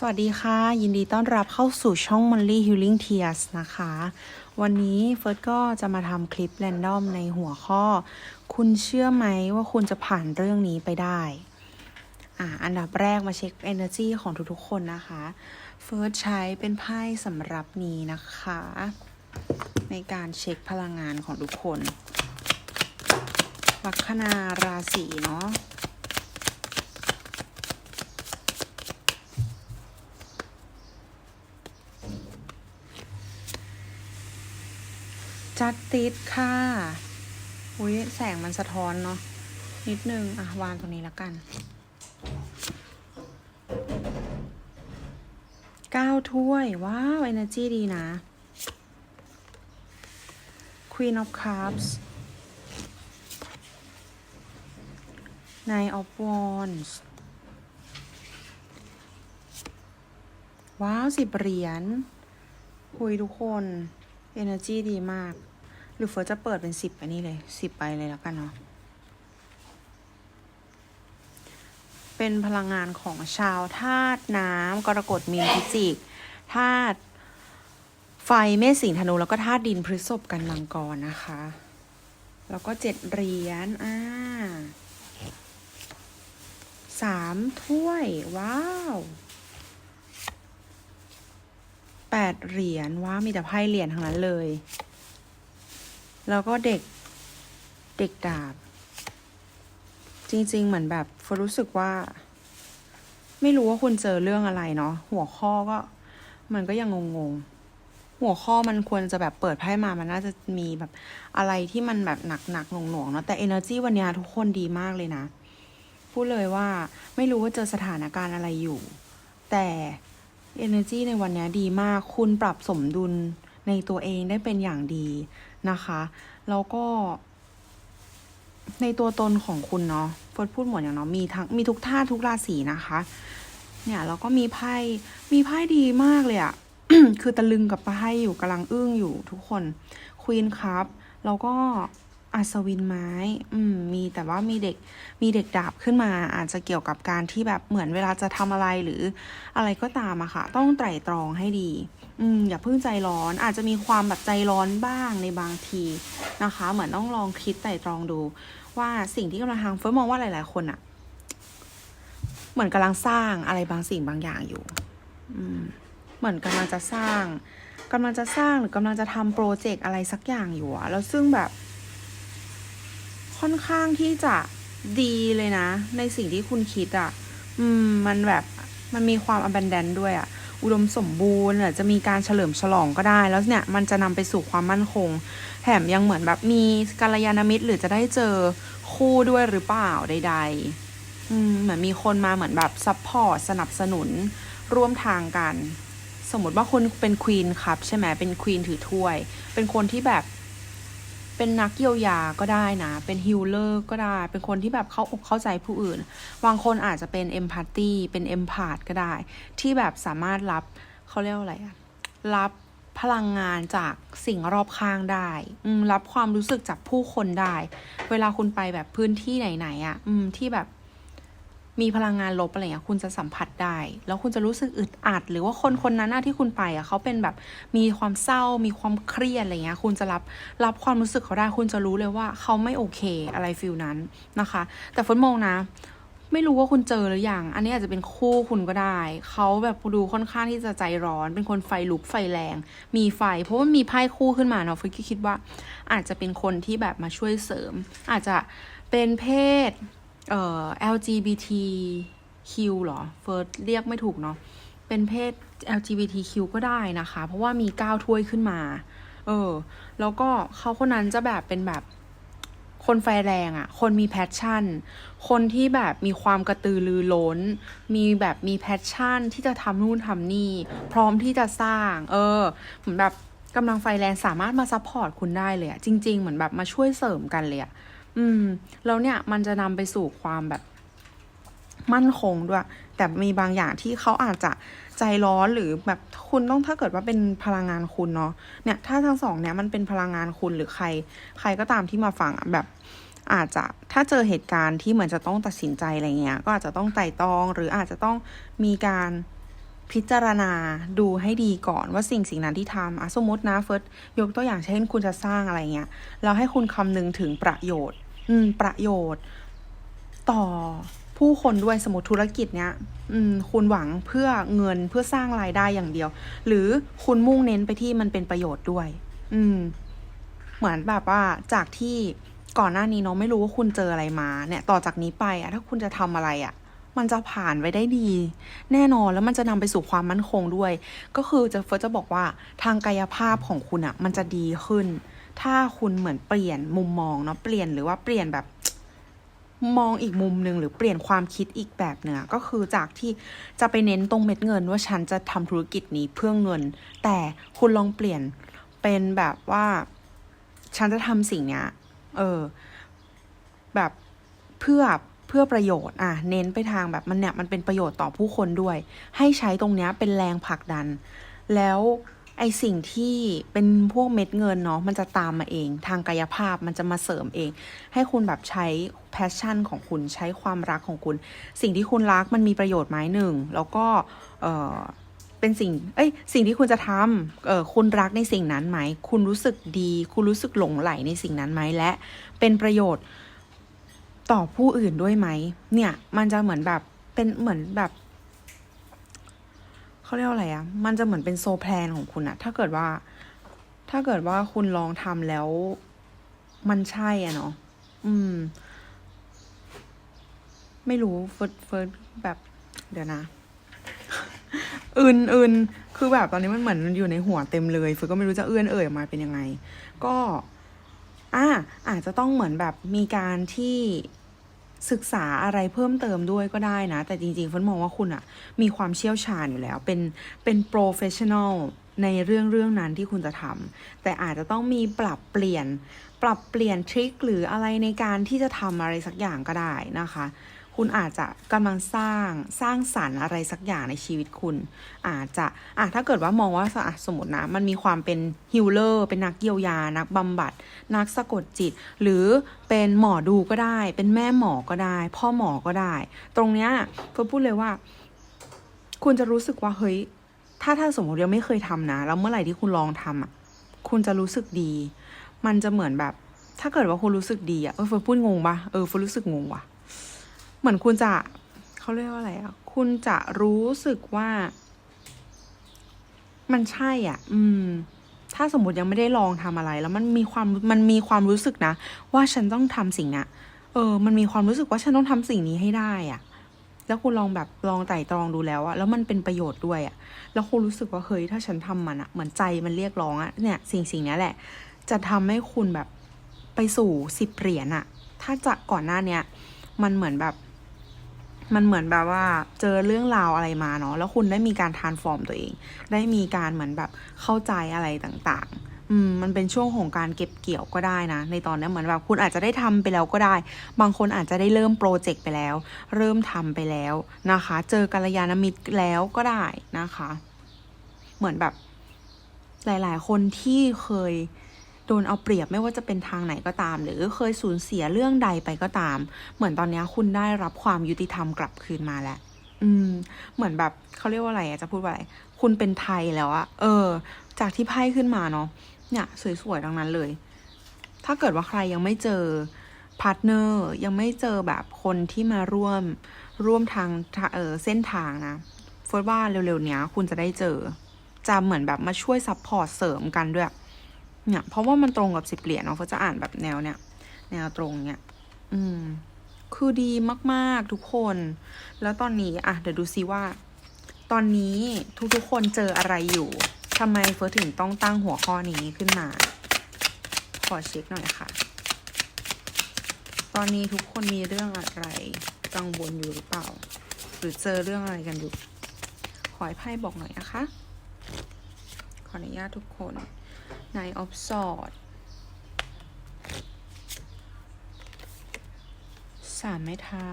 สวัสดีค่ะ ยินดีต้อนรับเข้าสู่ช่อง Molly Healing Tears นะคะ วันนี้เฟิร์สก็จะมาทำคลิปแรนดอมในหัวข้อ คุณเชื่อไหมว่าคุณจะผ่านเรื่องนี้ไปได้ อ่าอันดับแรกมาเช็ค Energy ของทุกๆคนนะคะ เฟิร์สใช้เป็นไพ่สำหรับนี้นะคะ ในการเช็คพลังงานของทุกคน ลัคนาราศีเนาะ จัดติดค่ะ อุ้ยแสงมันสะท้อนเนาะ นิดนึง อะ วางตรงนี้แล้วกัน เก้าถ้วย ว้าว energy ดีนะ Queen of Cups Nine of Wands ว้าวสิบเหรียญคุยทุกคน energy ดีมาก หรือเฟิร์สจะเปิดเป็นสิบไปนี่เลยสิบไปเลยแล้วกันเนาะเป็นพลังงานของชาวธาตุน้ำกรกฎมีนพิจิกธาตุไฟเมษสิงธนูแล้วก็ธาตุดินพฤษภกันมังกรนะคะ แล้วก็เจ็ดเหรียญอ่าสามถ้วย ว้าว แปดเหรียญว้ามีแต่ไพ่เหรียญทั้งนั้นเลย แล้วก็เด็กเด็กดาบ จริง ๆ เหมือนแบบฟรู้สึกว่า ไม่รู้ว่าคุณเจอเรื่องอะไรเนาะหัวข้อก็ มันก็ยังงงๆหัวข้อมันควรจะแบบเปิดไพ่มามันน่าจะมีแบบอะไรที่มันแบบหนักๆหน่วงๆเนาะแต่ energy วันนี้ทุกคนดีมากเลยนะ พูดเลยว่าไม่รู้ว่าเจอสถานการณ์อะไรอยู่ แต่ energy ในวันนี้ดีมาก คุณปรับสมดุลในตัวเองได้เป็นอย่างดีนะคะ แล้วก็ ในตัวตนของคุณเนาะฟิร์สพูดหมดอย่างเนาะมีทั้งมีทุกท่าทุกราศีนะคะ เนี่ยแล้วก็มีไพ่มีไพ่ดีมากเลยอะคือตะลึงกับไพ่อยู่กำลังอึ้งอยู่ทุกคนควีนครับแล้วก็ อัศวินไม้ อืม มีแต่ว่ามีเด็ก มีเด็กดาบขึ้นมา อาจจะเกี่ยวกับการที่แบบเหมือนเวลาจะทำอะไรหรืออะไรก็ตามอะค่ะ ต้องไตร่ตรองให้ดี อืม อย่าเพิ่งใจร้อน อาจจะมีความแบบใจร้อนบ้างในบางทีนะคะ เหมือนต้องลองคิดไตร่ตรองดู ว่าสิ่งที่กำลังทำเฟิร์สมองว่าหลาย ๆ คนอะเหมือนกำลังสร้างอะไรบางสิ่งบางอย่างอยู่ อืม เหมือนกำลังจะสร้างกำลังจะสร้างหรือกำลังจะทำโปรเจกต์อะไรสักอย่างอยู่อะแล้วซึ่งแบบ ค่อนข้างที่จะดีเลยนะ ในสิ่งที่คุณคิดอะอืม มันแบบมันมีความอบ n น a n ด้วยอะอุดมสมบูรณ์อาจจะมีการเฉลิมฉลองก็ได้ แล้วเนี่ยมันจะนำไปสู่ความมั่นคง แถมยังเหมือนแบบมีกัลยาณมิตรหรือจะได้เจอคู่ด้วยหรือเปล่าใด ๆ อืม เหมือนมีคนมาเหมือนแบบซัพพอร์ตสนับสนุนร่วมทางกัน สมมติว่าคุณเป็นควีนครับ ใช่ไหมเป็นควีนถือถ้วย เป็นคนที่แบบ เป็นนักเยียวยาก็ได้นะ เป็นฮิลเลอร์ก็ได้ เป็นคนที่แบบเข้าอกเข้าใจผู้อื่น บางคนอาจจะเป็นเอมพัตตีเป็นเอมพาดก็ได้ ที่แบบสามารถรับเขาเรียกว่าอะไรอะรับพลังงานจากสิ่งรอบข้างได้อืมรับความรู้สึกจากผู้คนได้ เวลาคุณไปแบบพื้นที่ไหนๆอะ่ะอืมที่แบบ มีพลังงานลบอะไรเงี้ยคุณจะสัมผัสได้ แล้วคุณจะรู้สึกอึดอัด หรือว่าคนคนนั้นที่คุณไปอะเขาเป็นแบบมีความเศร้า มีความเครียดอะไรเงี้ยคุณจะรับรับความรู้สึกเขาได้ คุณจะรู้เลยว่าเขาไม่โอเคอะไรฟิลนั้นนะคะ แต่ฝนมองนะไม่รู้ว่าคุณเจอหรือยัง อันนี้อาจจะเป็นคู่คุณก็ได้ เขาแบบดูค่อนข้างที่จะใจร้อน เป็นคนไฟลุกไฟแรง มีไฟ เพราะว่ามีไพ่คู่ขึ้นมาเนาะฟิกคิดว่า อาจจะเป็นคนที่แบบมาช่วยเสริม อาจจะเป็นเพศ เอ่อ LGBTQ เหรอ เฟิร์สเรียกไม่ถูกเนาะ เป็นเพศ LGBTQ ก็ได้นะคะ เพราะว่ามีก้าวถ้วยขึ้นมา เออ แล้วก็เขาคนนั้นจะแบบเป็นแบบคนไฟแรงอะ่ะ คนมีแพชชั่น คนที่แบบมีความกระตือรือร้น มีแบบมีแพชชั่นที่จะทำนู่นทำนี่ พร้อมที่จะสร้าง เออ เหมือนแบบกำลังไฟแรงสามารถมาซัพพอร์ตคุณได้เลยอะจริง ๆ เหมือนแบบมาช่วยเสริมกันเลยอะ อืม แล้วเนี่ยมันจะนำไปสู่ความแบบมั่นคงด้วย แต่มีบางอย่างที่เขาอาจจะใจร้อนหรือแบบคุณต้องถ้าเกิดว่าเป็นพลังงานคุณเนาะเนี่ยถ้าทั้งสองเนี่ยมันเป็นพลังงานคุณหรือใคร ใครก็ตามที่มาฟังอะแบบอาจจะถ้าเจอเหตุการณ์ที่เหมือนจะต้องตัดสินใจอะไรเงี้ย ก็อาจจะต้องไต่ตรอง หรืออาจจะต้องมีการพิจารณาดูให้ดีก่อนว่าสิ่งสิ่งนั้นที่ทำอะสมมตินะเฟิร์สยกตัวอย่างเช่นคุณจะสร้างอะไรเงี้ยแล้วให้คุณคำนึงถึงประโยชน์ อืม ประโยชน์ ต่อผู้คนด้วยสมมติธุรกิจเนี้ย อืม คุณหวังเพื่อเงินเพื่อสร้างรายได้อย่างเดียว หรือคุณมุ่งเน้นไปที่มันเป็นประโยชน์ด้วย อืม เหมือนแบบว่าจากที่ก่อนหน้านี้เนาะไม่รู้ว่าคุณเจออะไรมาเนี่ย ต่อจากนี้ไปอะถ้าคุณจะทำอะไรอะมันจะผ่านไปได้ดี แน่นอนแล้วมันจะนำไปสู่ความมั่นคงด้วย ก็คือจะเฟิร์สจะบอกว่าทางกายภาพของคุณอะมันจะดีขึ้น ถ้าคุณเหมือนเปลี่ยนมุมมองเนาะเปลี่ยนหรือว่าเปลี่ยนแบบมองอีกมุมหนึ่งหรือเปลี่ยนความคิดอีกแบบเนื้อก็คือจากที่จะไปเน้นตรงเม็ดเงินว่าฉันจะทำธุรกิจนี้เพื่อเงิน แต่คุณลองเปลี่ยนเป็นแบบว่า ฉันจะทำสิ่งเนี้ยเออ แบบเพื่อเพื่อประโยชน์อะเน้นไปทางแบบมันเนี่ยมันเป็นประโยชน์ต่อผู้คนด้วย ให้ใช้ตรงเนี้ยเป็นแรงผลักดัน แล้ว ไอสิ่งที่เป็นพวกเม็ดเงินเนาะมันจะตามมาเอง ทางกายภาพมันจะมาเสริมเอง ให้คุณแบบใช้แพชชั่นของคุณใช้ความรักของคุณ สิ่งที่คุณรักมันมีประโยชน์ไหมหนึ่งแล้วก็เออเป็นสิ่ง เอ้ย สิ่งที่คุณจะทำเออคุณรักในสิ่งนั้นไหม คุณรู้สึกดี คุณรู้สึกหลงไหลในสิ่งนั้นไหม และเป็นประโยชน์ต่อผู้อื่นด้วยไหม เนี่ย มันจะเหมือนแบบ เป็นเหมือนแบบ เขาเรียกอะไรอะมันจะเหมือนเป็นโซแพลนของคุณอะถ้าเกิดว่า ถ้าเกิดว่าคุณลองทำแล้ว มันใช่อะเนาะอืม ไม่รู้เฟิร์สเฟิร์สแบบ เดี๋ยวนะอื่นอื่นคือแบบตอนนี้มันเหมือนมันอยู่ในหัวเต็มเลยเฟิร์สก็ไม่รู้จะเอื้อนเอ่ยออกมาเป็นยังไง ก็อ่าอาจจะต้องเหมือนแบบมีการที่ ศึกษาอะไรเพิ่มเติมด้วยก็ได้นะ แต่จริงๆฝนมองว่าคุณอะมีความเชี่ยวชาญอยู่แล้ว เป็นเป็นโปรเฟชชั่นอลในเรื่องเรื่องนั้นที่คุณจะทำแต่อาจจะต้องมีปรับเปลี่ยน ปรับเปลี่ยนทริคหรืออะไรในการที่จะทำอะไรสักอย่างก็ได้นะคะ คุณอาจจะกำลังสร้างสร้างสรรค์อะไรสักอย่างในชีวิตคุณ อาจจะอะถ้าเกิดว่ามองว่าอะสมมตินะ มันมีความเป็นฮิลเลอร์เป็นนักเยียวยา นักบำบัด นักสะกดจิต หรือเป็นหมอดูก็ได้ เป็นแม่หมอก็ได้ พ่อหมอก็ได้ ตรงเนี้ยเพื่อพูดเลยว่า คุณจะรู้สึกว่าเฮ้ยถ้าถ้าสมมติยังไม่เคยทำนะแล้วเมื่อไหร่ที่คุณลองทำอะคุณจะรู้สึกดี มันจะเหมือนแบบ ถ้าเกิดว่าคุณรู้สึกดีอะเออเฟิร์พูดงงปะเออเฟิร์รู้สึกงงว่ะ เหมือนคุณจะเขาเรียกว่าอะไรอะ คุณจะรู้สึกว่า มันใช่อะ อืม ถ้าสมมติยังไม่ได้ลองทำอะไร แล้วมันมีความมันมีความรู้สึกนะ ว่าฉันต้องทำสิ่งเนี้เออ มันมีความรู้สึกว่าฉันต้องทำสิ่งนี้ให้ได้อะ แล้วคุณลองแบบลองไต่ตรองดูแล้วอะแล้วมันเป็นประโยชน์ด้วยอะแล้วคุณรู้สึกว่าเฮ้ยถ้าฉันทำมันอะเหมือนใจมันเรียกร้องอะเนี่ย สิ่งสิ่งนี้แหละ จะทำให้คุณแบบไปสู่สิบเหรียญอะถ้าจะก่อนหน้าเนี้ยมันเหมือนแบบ มันเหมือนแบบว่าเจอเรื่องราวอะไรมาเนาะแล้วคุณได้มีการทานฟอร์มตัวเอง ได้มีการเหมือนแบบเข้าใจอะไรต่างๆ อืมมันเป็นช่วงของการเก็บเกี่ยวก็ได้นะ ในตอนนี้เหมือนแบบคุณอาจจะได้ทำไปแล้วก็ได้ บางคนอาจจะได้เริ่มโปรเจกต์ไปแล้ว เริ่มทำไปแล้วนะคะ เจอกัลยาณมิตรแล้วก็ได้นะคะ เหมือนแบบหลาย ๆ คนที่เคย โดนเอาเปรียบไม่ว่าจะเป็นทางไหนก็ตาม หรือเคยสูญเสียเรื่องใดไปก็ตาม เหมือนตอนนี้คุณได้รับความยุติธรรมกลับคืนมาแล้วอืม เหมือนแบบเขาเรียกว่าอะไรอะจะพูดว่าอะไร คุณเป็นไทยแล้วอะเออ จากที่ไพ่ขึ้นมาเนาะเนี่ยสวยๆทั้งนั้นเลย ถ้าเกิดว่าใครยังไม่เจอพาร์ทเนอร์ยังไม่เจอแบบคนที่มาร่วมร่วมทางเออเส้นทางนะเฟิร์สว่าเร็วๆเนี้ย คุณจะได้เจอ จะเหมือนแบบมาช่วยซัพพอร์ตเสริมกันด้วย เนี่ย เพราะว่ามันตรงกับสิบเหรียญเนาะเฟิร์จะอ่านแบบแนวเนี่ย แนวตรงเนี่ย อืม คือดีมากๆทุกคน แล้วตอนนี้ อะ เดี๋ยวดูซิว่า ตอนนี้ทุกๆคนเจออะไรอยู่ทำไมเฟิร์สถึงต้องตั้งหัวข้อนี้ขึ้นมา ขอเช็คหน่อยค่ะ ตอนนี้ทุกคนมีเรื่องอะไร กังวลอยู่หรือเปล่า หรือเจอเรื่องอะไรกันอยู่ ขอให้ไพ่บอกหน่อยนะคะ ขออนุญาตทุกคน Nine of Swords สามไม้เท้า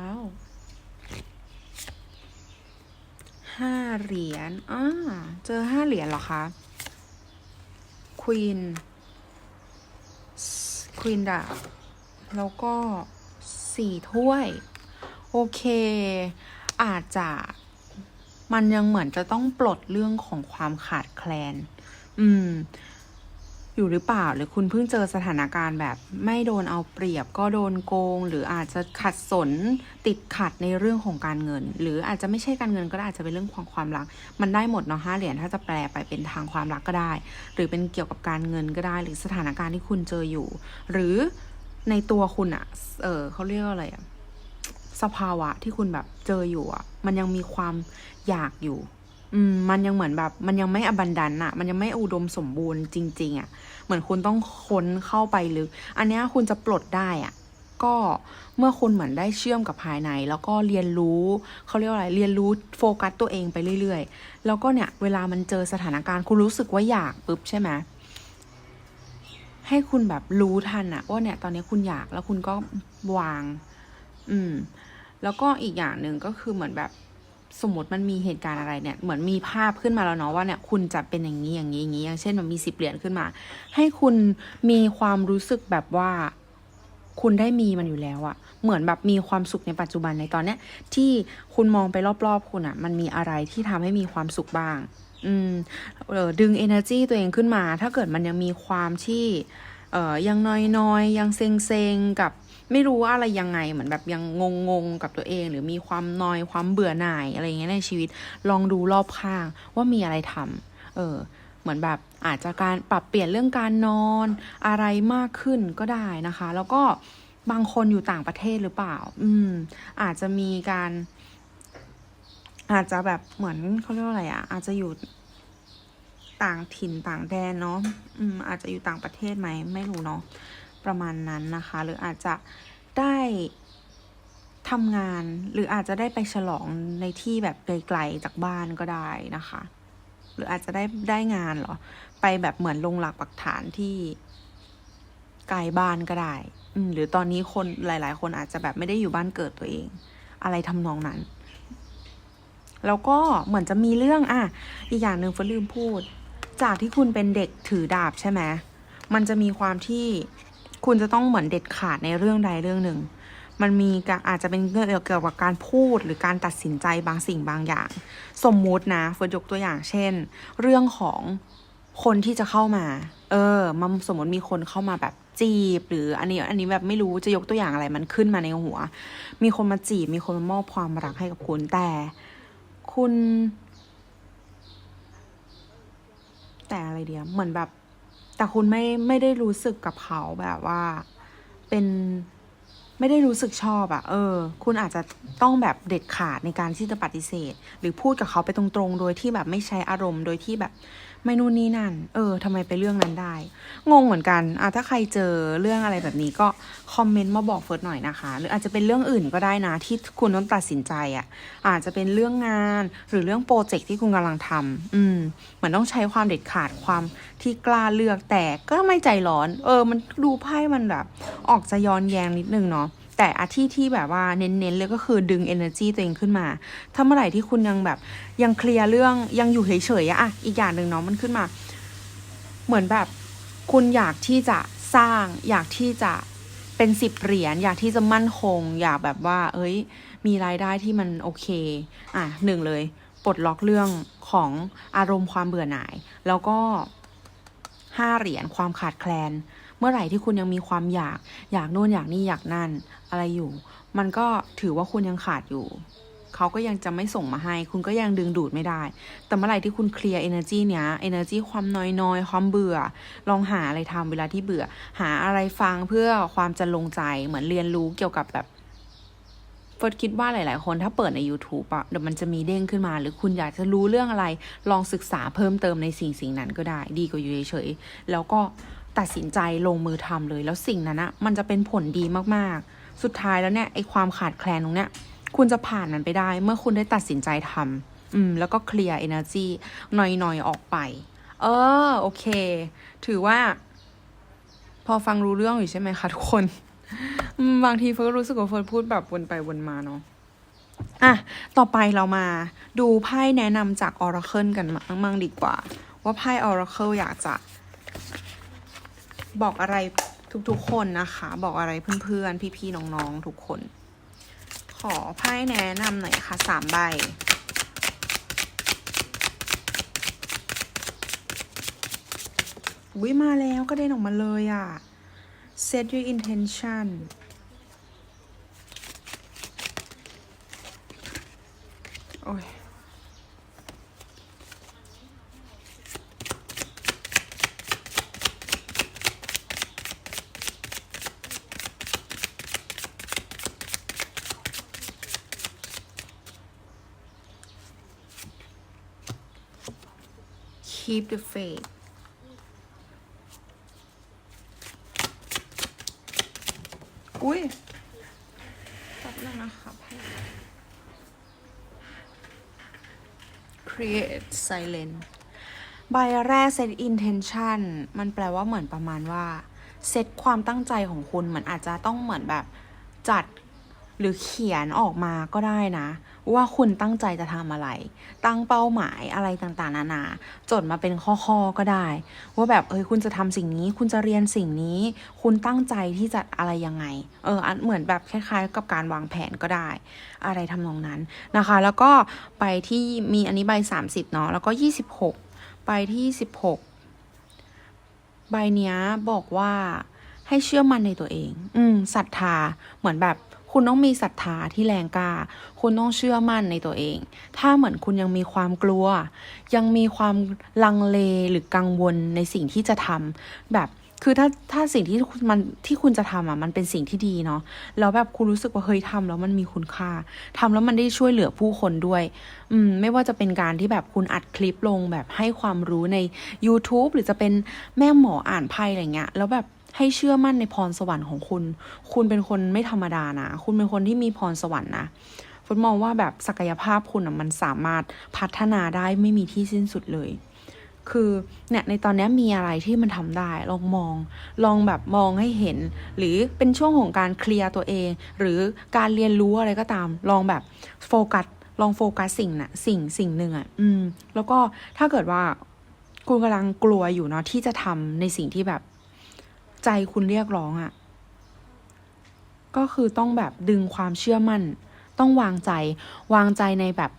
ห้าเหรียญอ่าเจอห้าเหรียญเหรอคะควีนควีนดาบแล้วก็สี่ถ้วย โอเค อาจจะมันยังเหมือนจะต้องปลดเรื่องของความขาดแคลน อืม อยู่หรือเปล่า หรือคุณเพิ่งเจอสถานการณ์แบบไม่โดนเอาเปรียบก็โดนโกง หรืออาจจะขัดสนติดขัดในเรื่องของการเงิน หรืออาจจะไม่ใช่การเงินก็ได้อาจจะเป็นเรื่องของความรัก มันได้หมดเนาะห้าเหรียญถ้าจะแปลไปเป็นทางความรักก็ได้ หรือเป็นเกี่ยวกับการเงินก็ได้ หรือสถานการณ์ที่คุณเจออยู่ หรือในตัวคุณอะเออเขาเรียกอะไรอะสภาวะที่คุณแบบเจออยู่อะมันยังมีความอยากอยู่ อืมมันยังเหมือนแบบ มันยังไม่อบันดันอะมันยังไม่อุดมสมบูรณ์จริง ๆอะเหมือนคุณต้องค้นเข้าไปลึก อันนี้คุณจะปลดได้อะก็เมื่อคุณเหมือนได้เชื่อมกับภายใน แล้วก็เรียนรู้เขาเรียกว่าอะไร เรียนรู้โฟกัสตัวเองไปเรื่อยๆ แล้วก็เนี่ย เวลามันเจอสถานการณ์คุณรู้สึกว่าอยากปุ๊บใช่ไหมให้คุณแบบรู้ทันอะว่าเนี่ยตอนนี้คุณอยากแล้วคุณก็วาง อืม แล้วก็อีกอย่างหนึ่งก็คือเหมือนแบบ สมมติมันมีเหตุการณ์อะไรเนี่ย เหมือนมีภาพขึ้นมาแล้วเนาะว่าเนี่ยคุณจะเป็นอย่างนี้อย่างนี้อย่างนี้อย่างเช่นมันมีสิบเหรียญขึ้นมา ให้คุณมีความรู้สึกแบบว่าคุณได้มีมันอยู่แล้วอะเหมือนแบบมีความสุขในปัจจุบันในตอนเนี้ยที่คุณมองไปรอบๆคุณอะมันมีอะไรที่ทำให้มีความสุขบ้าง อืมดึง energy ตัวเองขึ้นมา ถ้าเกิดมันยังมีความที่ เอ่อยังน้อยๆ ยังเซ็งๆ กับ ไม่รู้ว่าอะไรยังไงเหมือนแบบยังงงๆกับตัวเอง หรือมีความนอยความเบื่อหน่ายอะไรอย่างเงี้ยในชีวิต ลองดูรอบข้างว่ามีอะไรทำเออ เหมือนแบบอาจจะการปรับเปลี่ยนเรื่องการนอนอะไรมากขึ้นก็ได้นะคะ แล้วก็บางคนอยู่ต่างประเทศหรือเปล่า อืม อาจจะมีการ อาจจะแบบเหมือนเขาเรียกว่าอะไรอะ อาจจะอยู่ต่างถิ่นต่างแดนเนาะ อืม อาจจะอยู่ต่างประเทศไหม ไม่รู้เนาะ ประมาณนั้นนะคะ หรืออาจจะได้ทำงานหรืออาจจะได้ไปฉลองในที่แบบไกลๆจากบ้านก็ได้นะคะ หรืออาจจะได้ได้งานเหรอ ไปแบบเหมือนลงหลักปักฐานที่ไกลบ้านก็ได้หรือตอนนี้คนหลาย ๆ คนอาจจะแบบไม่ได้อยู่บ้านเกิดตัวเอง อะไรทำนองนั้น แล้วก็เหมือนจะมีเรื่องอะอีกอย่างหนึ่งเฟิร์นลืมพูด จากที่คุณเป็นเด็กถือดาบใช่ไหมมันจะมีความที่ คุณจะต้องเหมือนเด็ดขาดในเรื่องใดเรื่องหนึ่ง มันมีอาจจะเป็นเกี่ยวกับการพูดหรือการตัดสินใจบางสิ่งบางอย่าง สมมุตินะเฟิร์นยกตัวอย่างเช่น เรื่องของคนที่จะเข้ามา เออ มันสมมติมีคนเข้ามาแบบจีบ หรืออันนี้อันนี้แบบไม่รู้จะยกตัวอย่างอะไรมันขึ้นมาในหัว มีคนมาจีบ มีคนมามอบความรักให้กับคุณแต่ คุณ แต่อะไรเดียวเหมือนแบบ แต่คุณไม่ไม่ได้รู้สึกกับเขาแบบว่าเป็นไม่ได้รู้สึกชอบอะเออ คุณอาจจะต้องแบบเด็ดขาดในการที่จะปฏิเสธ หรือพูดกับเขาไปตรงๆ โดยที่แบบไม่ใช้อารมณ์ โดยที่แบบ ไม่นู่นนี่นั่น เออทำไมไปเรื่องนั้นได้ งงเหมือนกันอะถ้าใครเจอเรื่องอะไรแบบนี้ก็คอมเมนต์มาบอกเฟิร์สหน่อยนะคะ หรืออาจจะเป็นเรื่องอื่นก็ได้นะ ที่คุณต้องตัดสินใจอะ่ะ อาจจะเป็นเรื่องงานหรือเรื่องโปรเจกต์ที่คุณกำลังทำอืมเหมือนต้องใช้ความเด็ดขาดความที่กล้าเลือกแต่ก็ไม่ใจร้อน เออ มันดูไพ่มันแบบ ออกจะย้อนแยงนิดนึงเนาะ แต่อาที่ที่แบบว่าเน้นๆเลยก็คือดึง energy ตัวเองขึ้นมา ถ้าเมื่อไหร่ที่คุณยังแบบยังเคลียร์เรื่องยังอยู่เฉยๆอะอีกอย่างหนึ่งเนาะมันขึ้นมา เหมือนแบบคุณอยากที่จะสร้าง อยากที่จะเป็นสิบเหรียญอยากที่จะมั่นคง อยากแบบว่า เอ้ย มีรายได้ที่มันโอเค อะหนึ่งเลยปลดล็อกเรื่องของอารมณ์ความเบื่อหน่าย แล้วก็ห้าเหรียญความขาดแคลน มื่อไหร่ที่คุณยังมีความอยาก อยากโน่นอยากนี่อยากนั่นอะไรอยู่ มันก็ถือว่าคุณยังขาดอยู่ เขาก็ยังจะไม่ส่งมาให้ คุณก็ยังดึงดูดไม่ได้ แต่เมื่อไหร่ที่คุณเคลียร์ energy เนี้ย energy ความน้อยๆความเบื่อ ลองหาอะไรทำเวลาที่เบื่อ หาอะไรฟังเพื่อความจะลงใจเหมือนเรียนรู้เกี่ยวกับแบบเฟิร์สคิดว่าหลาย ๆ คนถ้าเปิดใน YouTube อะเดี๋ยวมันจะมีเด้งขึ้นมา หรือคุณอยากจะรู้เรื่องอะไร ลองศึกษาเพิ่มเติมในสิ่งสิ่งนั้นก็ได้ ดีกว่าอยู่เฉยๆแล้วก็ ตัดสินใจลงมือทำเลย แล้วสิ่งนั้นอะมันจะเป็นผลดีมากๆ สุดท้ายแล้วเนี่ยไอความขาดแคลนตรงเนี้ยคุณจะผ่านมันไปได้ เมื่อคุณได้ตัดสินใจทำอืม แล้วก็เคลียร์ energy หน่อยๆ ออกไป เออ โอเค ถือว่า พอฟังรู้เรื่องอยู่ใช่ไหมคะทุกคน บางทีเฟิร์สรู้สึกว่าเฟิร์สพูดแบบวนไปวนมาเนาะอะ ต่อไปเรามาดูไพ่แนะนำจาก Oracle กันมั่งดีกว่า ว่าไพ่ Oracle อยากจะ บอกอะไรทุกๆคนนะคะ บอกอะไรเพื่อนๆ พี่ๆ น้องๆ ทุกคน ขอไพ่แนะนำหน่อยค่ะสามใบ อุ้ยมาแล้วก็ได้ออกมาเลยอะ่ะ set your intention keep the faith อุ้ยแป๊บนึงนะครับ create silence ใบแรก set intention มันแปลว่าเหมือนประมาณว่า เซตความตั้งใจของคุณเหมือนอาจจะต้องเหมือนแบบจัด หรือเขียนออกมาก็ได้นะ ว่าคุณตั้งใจจะทำอะไร ตั้งเป้าหมายอะไรต่างๆ นานา จดมาเป็นข้อๆก็ได้ ว่าแบบเอ้ยคุณจะทำสิ่งนี้ คุณจะเรียนสิ่งนี้ คุณตั้งใจที่จะอะไรยังไง เออเหมือนแบบคล้ายๆ กับการวางแผนก็ได้ อะไรทำนองนั้นนะคะ แล้วก็ไปที่มีอันนี้ใบ 30เนาะแล้วก็ 26 ไปที่ 16 ใบเนี้ยบอกว่าให้เชื่อมั่นในตัวเอง อืมศรัทธา เหมือนแบบ คุณต้องมีศรัทธาที่แรงกล้า คุณต้องเชื่อมั่นในตัวเอง ถ้าเหมือนคุณยังมีความกลัว ยังมีความลังเลหรือกังวลในสิ่งที่จะทำแบบคือถ้าถ้าสิ่งที่มันที่คุณจะทำอะมันเป็นสิ่งที่ดีเนาะแล้วแบบคุณรู้สึกว่าเฮ้ยทำแล้วมันมีคุณค่าทำแล้วมันได้ช่วยเหลือผู้คนด้วย อืมไม่ว่าจะเป็นการที่แบบคุณอัดคลิปลงแบบให้ความรู้ใน YouTube หรือจะเป็นแม่หมออ่านไพ่อะไรเงี้ยแล้วแบบ ให้เชื่อมั่นในพรสวรรค์ของคุณ คุณเป็นคนไม่ธรรมดานะ คุณเป็นคนที่มีพรสวรรค์นะฟุตมองว่าแบบศักยภาพคุณมันสามารถพัฒนาได้ไม่มีที่สิ้นสุดเลย คือเนี่ยในตอนนี้มีอะไรที่มันทำได้ ลองมอง ลองแบบมองให้เห็น หรือเป็นช่วงของการเคลียร์ตัวเอง หรือการเรียนรู้อะไรก็ตาม ลองแบบโฟกัส ลองโฟกัสสิ่งน่ะ สิ่งสิ่งหนึ่งอะ อืม แล้วก็ถ้าเกิดว่าคุณกำลังกลัวอยู่เนาะที่จะทำในสิ่งที่แบบ ใจคุณเรียกร้องอะ ก็คือต้องแบบดึงความเชื่อมั่น ต้องวางใจ วางใจในแบบ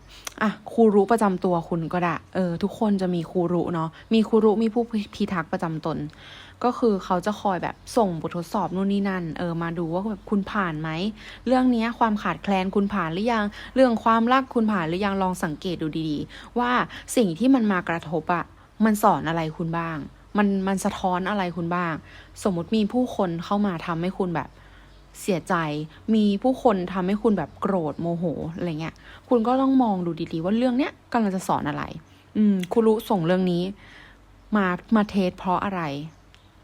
อะครูรู้ประจำตัวคุณก็ได้ เออ ทุกคนจะมีครูรู้เนาะ มีครูรู้มีผู้พิทักษ์ประจำตน ก็คือเขาจะคอยแบบส่งบททดสอบนู่นนี่นั่น เออ มาดูว่าแบบคุณผ่านไหม เรื่องนี้ความขาดแคลนคุณผ่านหรือยัง เรื่องความรักคุณผ่านหรือยัง ลองสังเกตดูดีๆ ว่าสิ่งที่มันมากระทบอะมันสอนอะไรคุณบ้าง มันมันสะท้อนอะไรคุณบ้าง สมมติมีผู้คนเข้ามาทำให้คุณแบบเสียใจ มีผู้คนทำให้คุณแบบโกรธโมโหอะไรเงี้ย คุณก็ต้องมองดูดีๆ ว่าเรื่องเนี้ยกำลังจะสอนอะไร อืมครูรู้ส่งเรื่องนี้ มามาเทสเพราะอะไร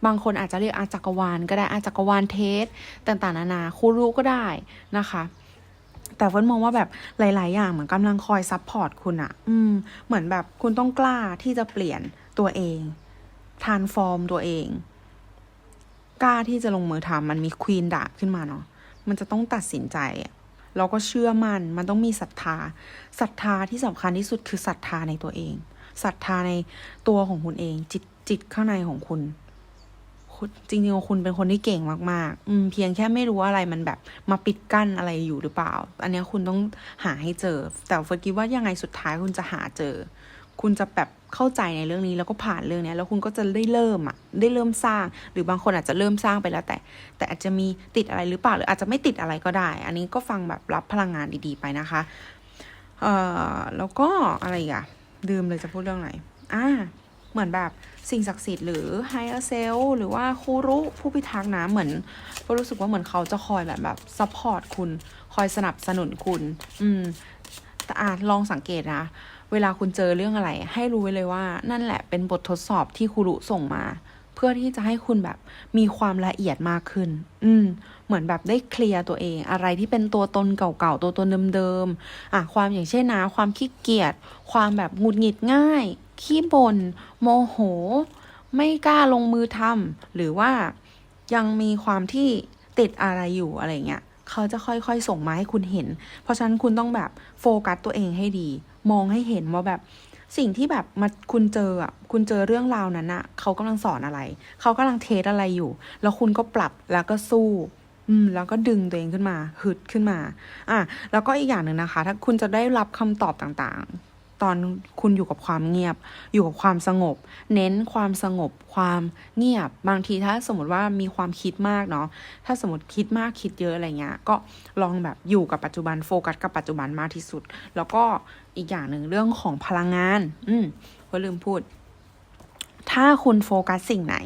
บางคนอาจจะเรียกอาจักรวาลก็ได้อาจักรวาลเทสต่างๆนานาครูรู้ก็ได้นะคะแต่เฟิร์นมองว่าแบบหลาย ๆ อย่างเหมือนกำลังคอยซัพพอร์ตคุณอะอืม เหมือนแบบคุณต้องกล้าที่จะเปลี่ยนตัวเอง ทานฟอร์มตัวเอง กล้าที่จะลงมือทำมันมีควีนดาบขึ้นมาเนาะมันจะต้องตัดสินใจเราก็เชื่อมัน่นมันต้องมีศรัทธาศรัทธาที่สำคัญที่สุดคือศรัทธาในตัวเองศรัทธาในตัวของคุณเอง จิตจิตข้างในของคุณจริงๆคุณเป็นคนที่เก่งมากๆ อืม เพียงแค่ไม่รู้ว่าอะไรมันแบบมาปิดกั้นอะไรอยู่หรือเปล่า อันนี้คุณต้องหาให้เจอ แต่เฟิร์สคิดว่ายังไงสุดท้ายคุณจะหาเจอ คุณจะแบบเข้าใจในเรื่องนี้แล้วก็ผ่านเรื่องเนี้ยแล้วคุณก็จะได้เริ่มอะได้เริ่มสร้าง หรือบางคนอาจจะเริ่มสร้างไปแล้วแต่ แต่อาจจะมีติดอะไรหรือเปล่าหรืออาจจะไม่ติดอะไรก็ได้ อันนี้ก็ฟังแบบรับพลังงานดีๆไปนะคะเอ่อแล้วก็อะไรอะลืมเลยจะพูดเรื่องไหนอ่าเหมือนแบบสิ่งศักดิ์สิทธิ์หรือ higher self หรือว่าคูรู้ผู้พิทักษ์นะเหมือนก็รู้สึกว่าเหมือนเขาจะคอยแบบแบบ support คุณ คอยสนับสนุนคุณ อืมแต่อาจลองสังเกตนะ เวลาคุณเจอเรื่องอะไร ให้รู้ไว้เลยว่านั่นแหละเป็นบททดสอบที่ครูรุส่งมา เพื่อที่จะให้คุณแบบมีความละเอียดมากขึ้น อืม เหมือนแบบได้เคลียร์ตัวเอง อะไรที่เป็นตัวตนเก่าๆ ตัวตนเดิมๆ อะ ความอย่างเช่นนะ ความขี้เกียจ ความแบบหงุดหงิดง่าย ขี้บน่น โมโห ไม่กล้าลงมือทำ หรือว่ายังมีความที่ติดอะไรอยู่อะไรเงี้ย เขาจะค่อยๆ ส่งมาให้คุณเห็น เพราะฉะนั้นคุณต้องแบบโฟกัสตัวเองให้ดี มองให้เห็นว่าแบบสิ่งที่แบบมาคุณเจออะคุณเจอเรื่องราวนั้นอะเขากำลังสอนอะไร เขากำลังเทสอะไรอยู่ แล้วคุณก็ปรับแล้วก็สู้อืมแล้วก็ดึงตัวเองขึ้นมาฮึดขึ้นมา อะแล้วก็อีกอย่างหนึ่งนะคะ ถ้าคุณจะได้รับคำตอบต่างๆ ตอนคุณอยู่กับความเงียบ อยู่กับความสงบ เน้นความสงบ ความเงียบ บางทีถ้าสมมติว่ามีความคิดมากเนาะ ถ้าสมมติคิดมากคิดเยอะอะไรเงี้ย ก็ลองแบบอยู่กับปัจจุบันโฟกัสกับปัจจุบันมากที่สุด แล้วก็อีกอย่างหนึ่งเรื่องของพลังงาน อืมก็ลืมพูด ถ้าคุณโฟกัสสิ่งไหน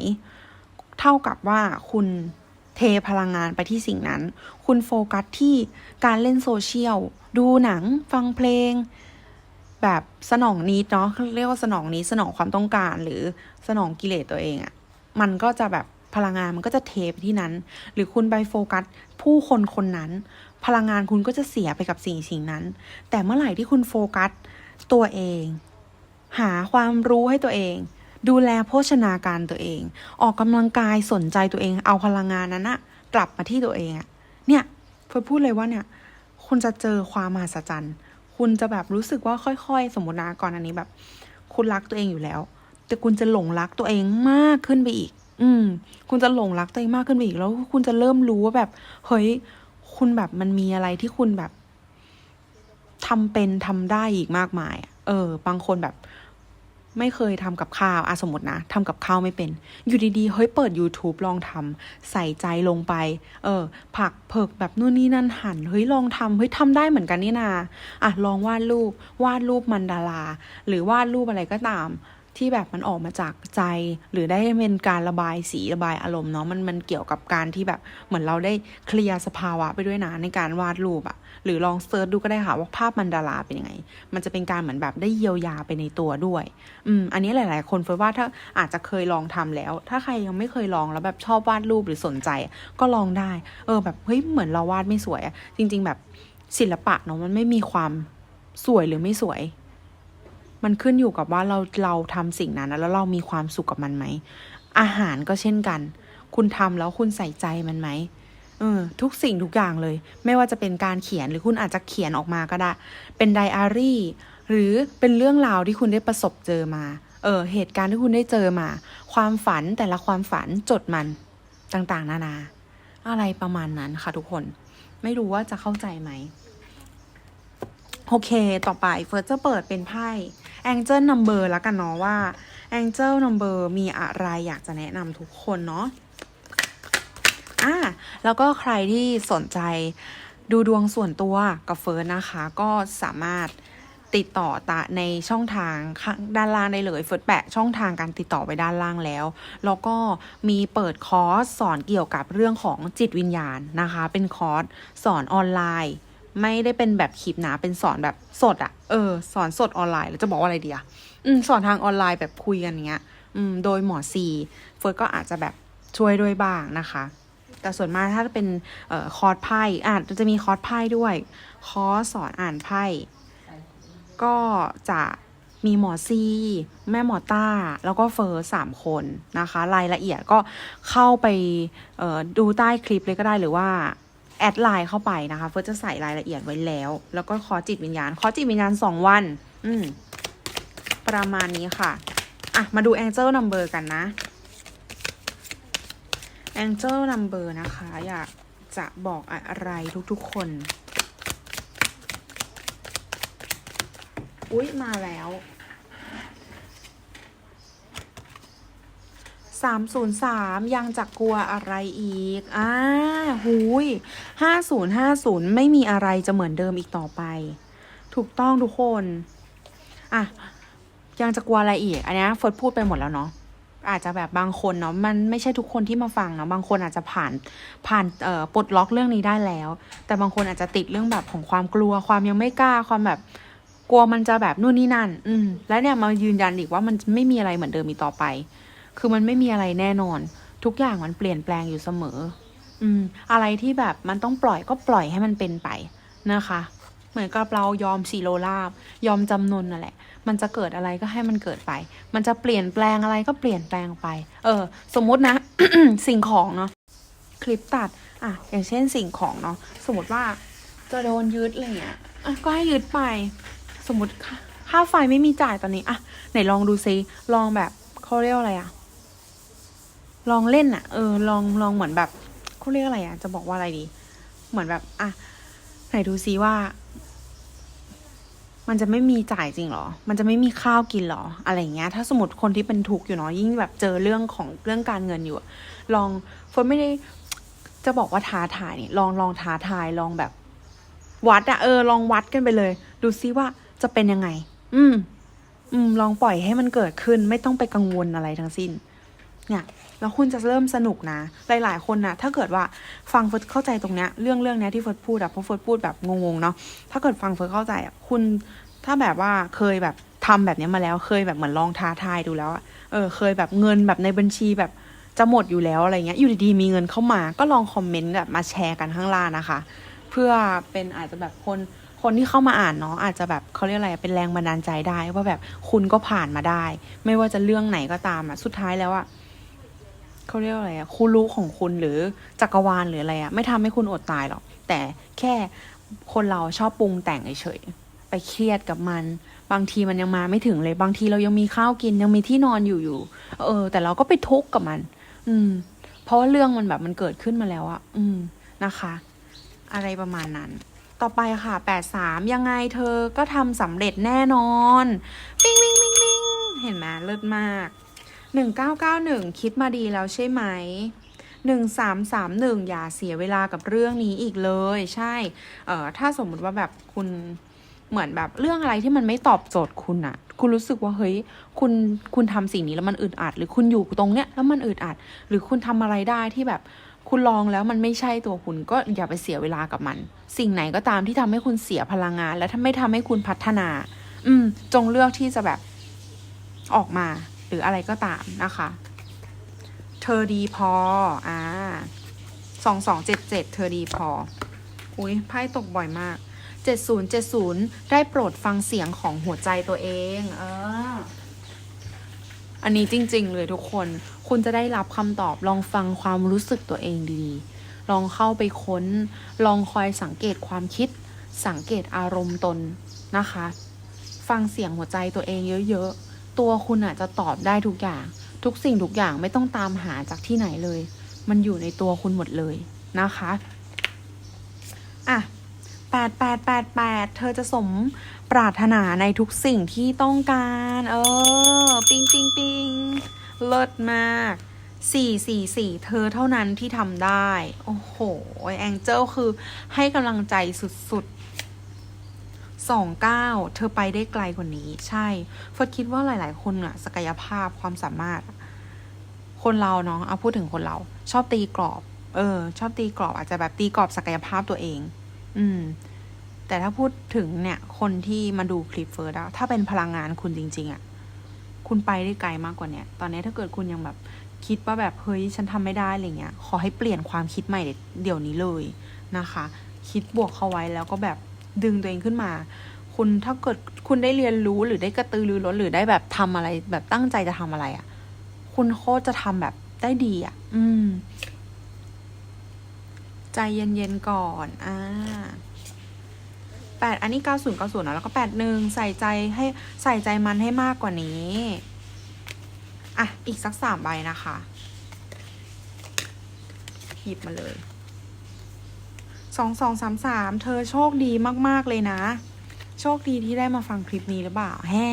เท่ากับว่าคุณเทพลังงานไปที่สิ่งนั้น คุณโฟกัสที่การเล่นโซเชียล ดูหนัง ฟังเพลง แบบสนองนิดเนาะเรียกว่าสนองนิดสนองความต้องการ หรือสนองกิเลสตัวเองอะ่ะมันก็จะแบบพลังงานมันก็จะเทไปที่นั้น หรือคุณไปโฟกัสผู้คนคนนั้น พลังงานคุณก็จะเสียไปกับสิ่งสิ่งนั้น แต่เมื่อไหร่ที่คุณโฟกัสตัวเอง หาความรู้ให้ตัวเอง ดูแลโภชนาการตัวเอง ออกกำลังกายสนใจตัวเอง เอาพลังงานนั้นอะกลับมาที่ตัวเองอะเนี่ยเพื่อพูดเลยว่าเนี่ย คุณจะเจอความมหัศจรรย์ คุณจะแบบรู้สึกว่าค่อย ๆ สมมตินะก่อนอันนี้แบบ คุณรักตัวเองอยู่แล้ว แต่คุณจะหลงรักตัวเองมากขึ้นไปอีก อืม คุณจะหลงรักตัวเองมากขึ้นไปอีก แล้วคุณจะเริ่มรู้ว่าแบบเฮ้ยคุณแบบมันมีอะไรที่คุณแบบทำเป็นทำได้อีกมากมายอะเออ บางคนแบบ ไม่เคยทำกับข้าวอะสมมตินะทำกับข้าวไม่เป็น อยู่ดีๆ เฮ้ยเปิด YouTube ลองทำใส่ใจลงไป เออ ผักเผิกแบบนู่นนี่นั่นหั่นเฮ้ยลองทำเฮ้ยทำได้เหมือนกันนี่นาอะลองวาดรูปวาดรูปมันดาราหรือวาดรูปอะไรก็ตาม ที่แบบมันออกมาจากใจ หรือได้เป็นการระบายสีระบายอารมณ์เนาะมันมันเกี่ยวกับการที่แบบเหมือนเราได้เคลียร์สภาวะไปด้วยนะในการวาดรูปอะหรือลองเซิร์ชดูก็ได้ค่ะว่าภาพมันดาราเป็นยังไง มันจะเป็นการเหมือนแบบได้เยียวยาไปในตัวด้วยอืมอันนี้หลาย ๆ คนเฟิร์ว่าถ้าอาจจะเคยลองทำแล้ว ถ้าใครยังไม่เคยลองแล้วแบบชอบวาดรูปหรือสนใจ ก็ลองได้ เออแบบเฮ้ยเหมือนเราวาดไม่สวยอะจริง ๆ แบบศิลปะเนาะมันไม่มีความสวยหรือไม่สวย มันขึ้นอยู่กับว่าเราเราทำสิ่งนั้น แล้วเรามีความสุขกับมันไหม อาหารก็เช่นกัน คุณทำแล้วคุณใส่ใจมันไหมเออทุกสิ่งทุกอย่างเลย ไม่ว่าจะเป็นการเขียนหรือคุณอาจจะเขียนออกมาก็ได้ เป็นไดอารี่ หรือเป็นเรื่องราวที่คุณได้ประสบเจอมา เออ เหตุการณ์ที่คุณได้เจอมา ความฝันแต่ละความฝันจดมันต่างๆ นานา อะไรประมาณนั้นค่ะทุกคน ไม่รู้ว่าจะเข้าใจไหม โอเค ต่อไปเฟิร์สจะเปิดเป็นไพ่ Angel Number แล้วกันเนาะว่า Angel Number มีอะไรอยากจะแนะนำทุกคนเนาะอะแล้วก็ใครที่สนใจดูดวงส่วนตัวกับเฟิร์สนะคะ ก็สามารถติดต่อตาในช่องทางด้านล่างได้เลยเฟิร์สแปะช่องทางการติดต่อไว้ด้านล่างแล้ว แล้วก็มีเปิดคอร์สสอนเกี่ยวกับเรื่องของจิตวิญญาณนะคะ เป็นคอร์สสอนออนไลน์ ไม่ได้เป็นแบบคลิปนะเป็นสอนแบบสดอะเออ สอนสดออนไลน์แล้วจะบอกว่าอะไรดีอะอืมสอนทางออนไลน์แบบคุยกันอย่างเงี้ย อืม โดยหมอซีเฟิร์สก็อาจจะแบบช่วยด้วยบ้างนะคะ แต่ส่วนมากถ้าเป็นเอ่อคอร์สไพ่อาจจะมีคอร์สไพ่ด้วย คอร์สสอนอ่านไพ่ก็จะมีหมอซีแม่หมอต้า แล้วก็เฟิร์สามคนนะคะ รายละเอียดก็เข้าไปดูใต้คลิปเลยก็ได้หรือว่า แอดไลน์เข้าไปนะคะเฟิร์สจะใส่รายละเอียดไว้แล้ว แล้วก็ขอจิตวิญญาณ ขอจิตวิญญาณสองวัน อืม ประมาณนี้ค่ะ อะ มาดู Angel Number กันนะ Angel Number นะคะ อยากจะบอกอะไรทุกๆคน อุ๊ย มาแล้ว สามศูนย์สามยังจะกลัวอะไรอีก อ่าหูยห้าศูนย์ห้าศูนย์ไม่มีอะไรจะเหมือนเดิมอีกต่อไป ถูกต้องทุกคน อะ ยังจะกลัวอะไรอีก อันเนี้ยเฟิร์สพูดไปหมดแล้วเนาะ อาจจะแบบบางคนเนาะ มันไม่ใช่ทุกคนที่มาฟังเนาะ บางคนอาจจะผ่าน ผ่านเอ่อปลดล็อกเรื่องนี้ได้แล้ว แต่บางคนอาจจะติดเรื่องแบบของความกลัว ความยังไม่กล้า ความแบบกลัวมันจะแบบนู่นนี่นั่น อืม แล้วเนี่ยมายืนยันอีกว่ามันไม่มีอะไรเหมือนเดิมอีกต่อไป คือมันไม่มีอะไรแน่นอน ทุกอย่างมันเปลี่ยนแปลงอยู่เสมอ อืม อะไรที่แบบมันต้องปล่อยก็ปล่อยให้มันเป็นไปนะคะ เหมือนกับเรายอมซีโรราบ ยอมจำนนนั่นแหละ มันจะเกิดอะไรก็ให้มันเกิดไป มันจะเปลี่ยนแปลงอะไรก็เปลี่ยนแปลงไป เออ สมมตินะ สิ่งของเนาะคลิปตัด อะ อย่างเช่นสิ่งของเนาะสมมติว่าจะโดนยึดอะไรเงี้ยอะก็ให้ยึดไป สมมติค่าไฟไม่มีจ่ายตอนนี้อะไหนลองดูซิลองแบบเขาเรียกว่าอะไรอะ ลองเล่นอะเออลองลองเหมือนแบบเขาเรียกอะไรอะจะบอกว่าอะไรดี เหมือนแบบอะไหนดูซิว่า มันจะไม่มีจ่ายจริงหรอ มันจะไม่มีข้าวกินหรอ อะไรเงี้ย ถ้าสมมติคนที่เป็นทุกข์อยู่เนาะยิ่งแบบเจอเรื่องของเรื่องการเงินอยู่ ลองเฟิร์นไม่ได้จะบอกว่าท้าทายนี่ลองลองท้าทายลองแบบ วัดอะเออ ลองวัดกันไปเลย ดูซิว่าจะเป็นยังไง อืม อืม ลองปล่อยให้มันเกิดขึ้น ไม่ต้องไปกังวลอะไรทั้งสิ้น เนี่ยแล้วคุณจะเริ่มสนุกนะ หลาย ๆ คนนะถ้าเกิดว่าฟังเฟิร์สเข้าใจตรงเนี้ยเรื่องเรื่องเนี้ยที่เฟิร์สพูดอะเพราะเฟิร์สพูดแบบงงๆเนาะถ้าเกิดฟังเฟิร์สเข้าใจอะคุณถ้าแบบว่าเคยแบบทำแบบเนี้ยมาแล้วเคยแบบเหมือนลองท้าทายดูแล้วอะเออเคยแบบเงินแบบในบัญชีแบบจะหมดอยู่แล้วอะไรเงี้ยอยู่ดีๆมีเงินเข้ามาก็ลองคอมเมนต์แบบมาแชร์กันข้างล่างนะคะ เพื่อเป็นอาจจะแบบคนคนที่เข้ามาอ่านเนาะอาจจะแบบเขาเรียกอะไรเป็นแรงบันดาลใจได้ว่าแบบคุณก็ผ่านมาได้ ไม่ว่าจะเรื่องไหนก็ตามอะสุดท้ายแล้วอะ เขาเรียกว่าอะไรอะคุณรู้ของคุณหรือจักรวาลหรืออะไรอะไม่ทำให้คุณอดตายหรอก แต่แค่คนเราชอบปรุงแต่งเฉยๆไปเครียดกับมัน บางทีมันยังมาไม่ถึงเลย บางทีเรายังมีข้าวกินยังมีที่นอนอยู่อยู่ เออ แต่เราก็ไปทุกข์กับมัน อืม เพราะว่าเรื่องมันแบบมันเกิดขึ้นมาแล้วอะอืมนะคะ อะไรประมาณนั้น ต่อไปค่ะแปดสามยังไงเธอก็ทำสำเร็จแน่นอน ปิ้งปิ้งปิ้งปิ้งเห็นไหมเลิศมาก หนึ่งเก้าเก้าหนึ่งคิดมาดีแล้วใช่ไหมหนึ่งสามสามหนึ่งอย่าเสียเวลากับเรื่องนี้อีกเลย ใช่ เอ่อ ถ้าสมมุติว่าแบบคุณเหมือนแบบเรื่องอะไรที่มันไม่ตอบโจทย์คุณอะคุณรู้สึกว่าเฮ้ย คุณ คุณทำสิ่งนี้แล้วมันอึดอัด หรือคุณอยู่ตรงเนี้ยแล้วมันอึดอัด หรือคุณทำอะไรได้ที่แบบคุณลองแล้วมันไม่ใช่ตัวคุณก็อย่าไปเสียเวลากับมัน สิ่งไหนก็ตามที่ทำให้คุณเสียพลังงาน และถ้าไม่ทำให้คุณพัฒนา อืม จงเลือกที่จะแบบออกมา หรืออะไรก็ตามนะคะ เธอดีพอ อ่าสองสองเจ็ดเจ็ดเธอดีพอ อุ้ยไพ่ตกบ่อยมากเจ็ดศูนย์เจ็ดศูนย์ได้โปรดฟังเสียงของหัวใจตัวเอง เออ อันนี้จริง ๆ เลยทุกคน คุณจะได้รับคำตอบลองฟังความรู้สึกตัวเองดีๆ ลองเข้าไปค้น ลองคอยสังเกตความคิด สังเกตอารมณ์ตนนะคะ ฟังเสียงหัวใจตัวเองเยอะ ๆ ตัวคุณอาจจะตอบได้ทุกอย่าง ทุกสิ่งทุกอย่างไม่ต้องตามหาจากที่ไหนเลย มันอยู่ในตัวคุณหมดเลยนะคะอะแปดแปดแปดแปดเธอจะสมปรารถนาในทุกสิ่งที่ต้องการ เออ ปิงปิงปิงเลิศมากสี่สี่สี่เธอเท่านั้นที่ทำได้ โอ้โห แองเจิลคือให้กำลังใจสุด สองเก้าเธอไปได้ไกลกว่านี้ ใช่เฟิร์สคิดว่าหลาย ๆ คนอะศักยภาพความสามารถ คนเราเนาะเอาพูดถึงคนเรา ชอบตีกรอบ เออ ชอบตีกรอบอาจจะแบบตีกรอบศักยภาพตัวเอง อืม แต่ถ้าพูดถึงเนี่ย คนที่มาดูคลิปเฟิร์สอะถ้าเป็นพลังงานคุณจริง ๆอะคุณไปได้ไกลมากกว่าเนี้ยตอนนี้ถ้าเกิดคุณยังแบบคิดว่าแบบเฮ้ยฉันทำไม่ได้อะไรเงี้ย ขอให้เปลี่ยนความคิดใหม่เดี๋ยวนี้เลยนะคะ คิดบวกเข้าไว้แล้วก็แบบ ดึงตัวเองขึ้นมา คุณถ้าเกิดคุณได้เรียนรู้หรือได้กระตือรือร้นหรือได้แบบทำอะไร แบบตั้งใจจะทำอะไรอะคุณโคตรจะทำแบบได้ดีอะอืม ใจเย็นๆก่อน อ่าแปดอันนี้เก้าศูนย์เก้าศูนย์นะแล้วก็แปดหนึ่งใส่ใจให้ใส่ใจมันให้มากกว่านี้อะ อีกสักสามใบนะคะ หยิบมาเลย สองสองสามสามเธอโชคดีมากๆเลยนะ โชคดีที่ได้มาฟังคลิปนี้หรือเปล่าแฮ่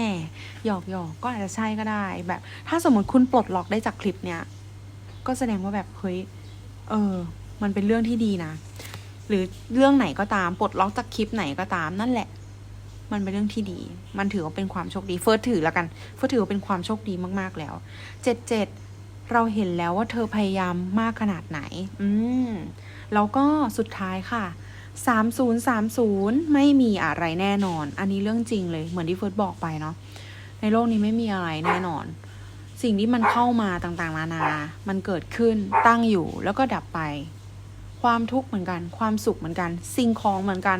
หยอกหยอกก็อาจจะใช่ก็ได้ แบบ ถ้าสมมติคุณปลดล็อกได้จากคลิปเนี้ยก็แสดงว่าแบบเฮ้ยเออ มันเป็นเรื่องที่ดีนะ หรือเรื่องไหนก็ตามปลดล็อกจากคลิปไหนก็ตามนั่นแหละ มันเป็นเรื่องที่ดี มันถือว่าเป็นความโชคดีเฟิร์สถือแล้วกันเฟิร์สถือว่าเป็นความโชคดีมากๆแล้วเจ็ดเจ็ด เราเห็นแล้วว่าเธอพยายามมากขนาดไหน อืม แล้วก็สุดท้ายค่ะสามศูนย์สามศูนย์ไม่มีอะไรแน่นอน อันนี้เรื่องจริงเลย เหมือนที่เฟิร์สบอกไปเนาะ ในโลกนี้ไม่มีอะไรแน่นอน สิ่งที่มันเข้ามาต่างๆนานา มันเกิดขึ้น ตั้งอยู่ แล้วก็ดับไป ความทุกข์เหมือนกัน ความสุขเหมือนกัน สิ่งของเหมือนกัน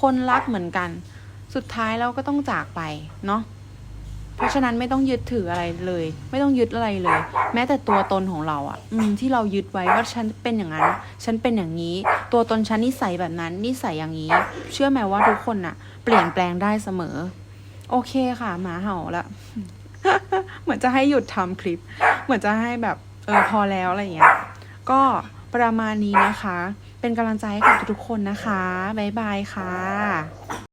คนรักเหมือนกัน สุดท้ายเราก็ต้องจากไป เนาะ เพราะฉะนั้นไม่ต้องยึดถืออะไรเลย ไม่ต้องยึดอะไรเลย แม้แต่ตัวตนของเราอะ่ะ อืมที่เรายึดไว้ว่าฉันเป็นอย่างนั้น ฉันเป็นอย่างนี้ ตัวตนฉันนิสัยแบบนั้น นิสัยอย่างนี้ เชื่อไหมว่าทุกคนน่ะ เปลี่ยนแปลงได้เสมอ โอเคค่ะหมาเห่าละเหมือนจะให้หยุดทำคลิป เหมือนจะให้แบบเออพอแล้วอะไรอย่างเงี้ยก็ประมาณนี้นะคะ เป็นกำลังใจให้กับทุกๆคนนะคะ บ๊ายบายค่ะ